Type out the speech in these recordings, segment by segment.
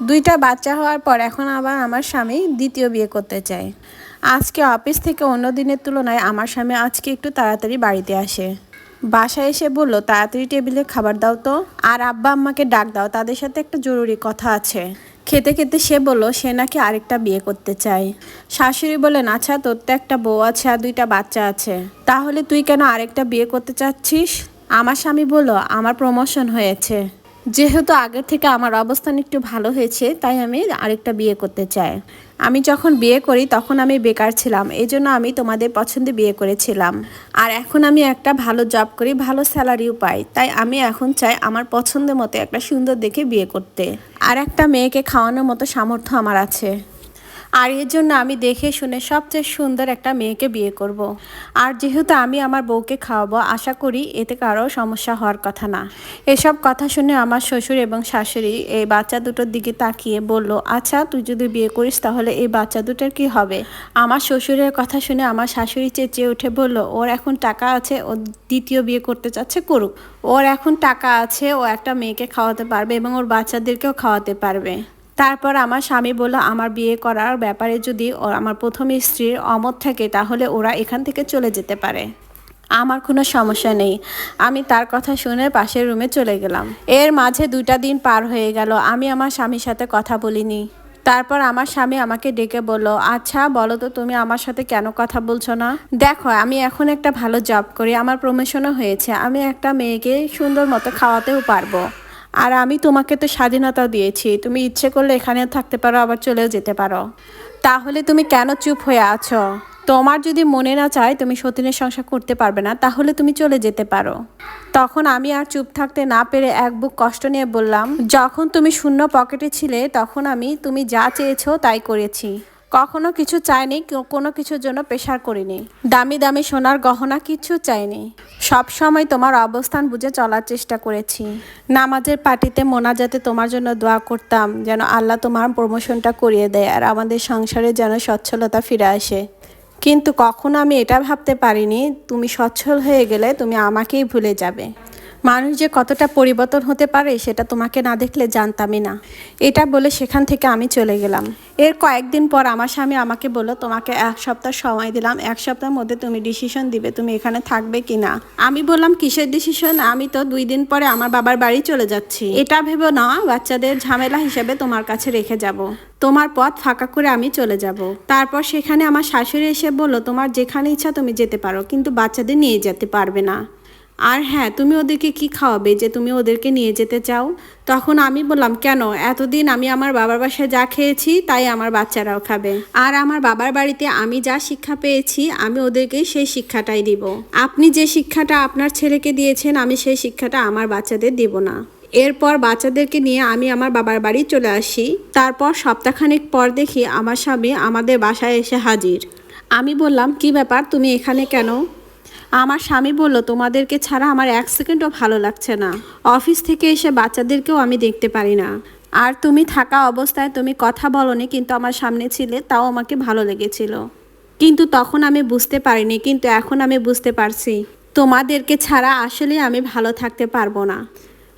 দুইটা বাচ্চা হওয়ার পর এখন আবার আমার স্বামী দ্বিতীয় বিয়ে করতে চায়। আজকে অফিস থেকে অন্য দিনের তুলনায় আমার স্বামী আজকে একটু তাড়াতাড়ি বাড়িতে আসে। বাসায় এসে বলল, তাড়াতাড়ি টেবিলে খাবার দাও তো। আর আব্বা আম্মাকে ডাক দাও, তাদের সাথে একটা জরুরি কথা আছে। খেতে খেতে সে বলল, সে নাকি আরেকটা বিয়ে করতে চায়। শাশুড়ি বলেন আচ্ছা তোর তো একটা বউ আছে আর দুইটা বাচ্চা আছে। তাহলে তুই কেন আরেকটা বিয়ে করতে চাচ্ছিস? আমার স্বামী বলল, আমার প্রমোশন হয়েছে। যেহেতু আগের থেকে আমার অবস্থান একটু ভালো হয়েছে, তাই আমি আরেকটা বিয়ে করতে চাই। আমি যখন বিয়ে করি, তখন আমি বেকার ছিলাম এই জন্য আমি তোমাদের পছন্দে বিয়ে করেছিলাম। আর এখন আমি একটা ভালো জব করি, ভালো স্যালারিও পাই, তাই আমি এখন চাই আমার পছন্দের মতো একটা সুন্দর দেখে বিয়ে করতে। আর একটা মেয়েকে খাওয়ানোর মতো সামর্থ্য আমার আছে। আর এর জন্য আমি দেখে শুনে সবচেয়ে সুন্দর একটা মেয়েকে বিয়ে করব। আর যেহেতু আমি আমার বউকে খাওয়াবো, আশা করি এতে কারও সমস্যা হওয়ার কথা না। এসব কথা শুনে আমার শ্বশুর এবং শাশুড়ি এই বাচ্চা দুটোর দিকে তাকিয়ে বলল আচ্ছা তুই যদি বিয়ে করিস তাহলে এই বাচ্চা দুটোর কি হবে? আমার শ্বশুরের কথা শুনে আমার শাশুড়ি চেঁচিয়ে উঠে বলল, ওর এখন টাকা আছে, ও দ্বিতীয় বিয়ে করতে চাচ্ছে, করুক। ওর এখন টাকা আছে, ও একটা মেয়েকে খাওয়াতে পারবে এবং ওর বাচ্চাদেরকেও খাওয়াতে পারবে। তারপর আমার স্বামী বলল, আমার বিয়ে করার ব্যাপারে যদি আমার প্রথম স্ত্রীর অমত থাকে, তাহলে ওরা এখান থেকে চলে যেতে পারে। আমার কোনো সমস্যা নেই। আমি তার কথা শুনে পাশের রুমে চলে গেলাম। এর মাঝে দুইটা দিন পার হয়ে গেল। আমি আমার স্বামীর সাথে কথা বলিনি। তারপর আমার স্বামী আমাকে ডেকে বলল আচ্ছা বলো তো তুমি আমার সাথে কেন কথা বলছো না? দেখো, আমি এখন একটা ভালো জব করি। আমার প্রমোশনও হয়েছে। আমি একটা মেয়েকে সুন্দর মতো খাওয়াতেও পারব। আর আমি তোমাকে তো স্বাধীনতা দিয়েছি। তুমি ইচ্ছে করলে এখানেও থাকতে পারো, আবার চলেও যেতে পারো। তাহলে তুমি কেন চুপ হয়ে আছো? তোমার যদি মনে না চায় তুমি সতীনের সংসার করতে পারবে না, তাহলে তুমি চলে যেতে পারো। তখন আমি আর চুপ থাকতে না পেরে এক বুক কষ্ট নিয়ে বললাম, যখন তুমি শূন্য পকেটে ছিলে, তখন আমি, তুমি যা চেয়েছো তাই করেছি। কখনো কিছু চাইনি কোনো কিছুর জন্য প্রেশার করিনি। দামি দামি সোনার গহনা কিছু চাইনি। সব সময় তোমার অবস্থান বুঝে চলার চেষ্টা করেছি। নামাজের পার্টিতে মোনাজাতে তোমার জন্য দোয়া করতাম, যেন আল্লাহ তোমার প্রমোশনটা করিয়ে দেয় আর আমাদের সংসারে যেন সচ্ছলতা ফিরে আসে। কিন্তু কখনো আমি এটা ভাবতে পারিনি, তুমি সচ্ছল হয়ে গেলে তুমি আমাকেই ভুলে যাবে। মানুষ যে কতটা পরিবর্তন হতে পারে, সেটা তোমাকে না দেখলে জানতামই না। এটা বলে সেখান থেকে আমি চলে গেলাম। এর কয়েকদিন পর আমার স্বামী আমাকে বলল, তোমাকে এক সপ্তাহ সময় দিলাম, এক সপ্তাহের মধ্যে তুমি ডিসিশন দিবে, তুমি এখানে থাকবে কি না আমি বললাম, কিসের ডিসিশন আমি তো দুই দিন পরে আমার বাবার বাড়ি চলে যাচ্ছি। এটা ভেবে না, বাচ্চাদের ঝামেলা হিসেবে তোমার কাছে রেখে যাব। তোমার পথ ফাঁকা করে আমি চলে যাব। তারপর সেখানে আমার শাশুড়ি এসে বলল, তোমার যেখানে ইচ্ছা তুমি যেতে পারো, কিন্তু বাচ্চাদের নিয়ে যেতে পারবে না। আর হ্যাঁ তুমি ওদেরকে কি খাওয়াবে যে তুমি ওদেরকে নিয়ে যেতে চাও? তখন আমি বললাম, কেন? এতদিন আমি আমার বাবার বাসায় যা খেয়েছি, তাই আমার বাচ্চারাও খাবে। আর আমার বাবার বাড়িতে আমি যা শিক্ষা পেয়েছি, আমি ওদেরকে সেই শিক্ষাটাই দিব। আপনি যে শিক্ষাটা আপনার ছেলেকে দিয়েছেন, আমি সেই শিক্ষাটা আমার বাচ্চাদের দিব না। এরপর বাচ্চাদেরকে নিয়ে আমি আমার বাবার বাড়ি চলে আসি। তারপর সপ্তাহখানেক পর দেখি আমার স্বামী আমাদের বাসায় এসে হাজির। আমি বললাম, কি ব্যাপার? তুমি এখানে কেন? আমার স্বামী বলল, তোমাদেরকে ছাড়া আমার এক সেকেন্ডও ভালো লাগছে না। অফিস থেকে এসে বাচ্চাদেরকেও আমি দেখতে পারি না। আর তুমি থাকা অবস্থায় তুমি কথা বলনি, কিন্তু আমার সামনে ছিলে, তাও আমাকে ভালো লেগেছিল। কিন্তু তখন আমি বুঝতে পারিনি, কিন্তু এখন আমি বুঝতে পারছি, তোমাদেরকে ছাড়া আসলে আমি ভালো থাকতে পারব না।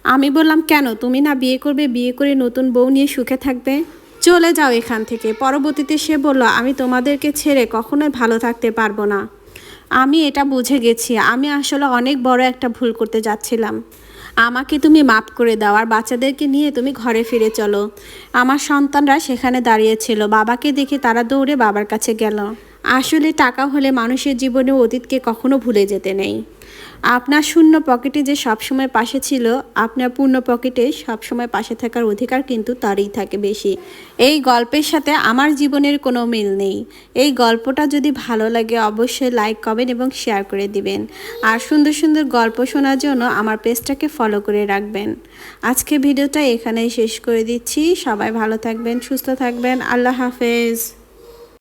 আমি বললাম, কেন? তুমি না বিয়ে করবে, বিয়ে করে নতুন বউ নিয়ে সুখে থাকবে? চলে যাও এখান থেকে। পরবর্তীতে সে বলল, আমি তোমাদেরকে ছেড়ে কখনোই ভালো থাকতে পারব না। আমি এটা বুঝে গেছি। আমি আসলে অনেক বড় একটা ভুল করতে যাচ্ছিলাম। আমাকে তুমি মাফ করে দাও আর বাচ্চাদেরকে নিয়ে তুমি ঘরে ফিরে চলো। আমার সন্তানরা সেখানে দাঁড়িয়েছিল বাবাকে দেখে তারা দৌড়ে বাবার কাছে গেল। আসলে টাকা হলে মানুষের জীবনে অতীতকে কখনো ভুলে যেতে নেই। আপনার শূন্য পকেটে যে সবসময় পাশে ছিল, আপনার পূর্ণ পকেটে সবসময় পাশে থাকার অধিকার কিন্তু তারই থাকে বেশি। এই গল্পের সাথে আমার জীবনের কোনো মিল নেই। এই গল্পটা যদি ভালো লাগে অবশ্যই লাইক, কমেন্ট এবং শেয়ার করে দিবেন। আর সুন্দর সুন্দর গল্প শোনার জন্য আমার পেজটাকে ফলো করে রাখবেন। আজকে ভিডিওটা এখানেই শেষ করে দিচ্ছি। সবাই ভালো থাকবেন, সুস্থ থাকবেন। আল্লাহ হাফেজ।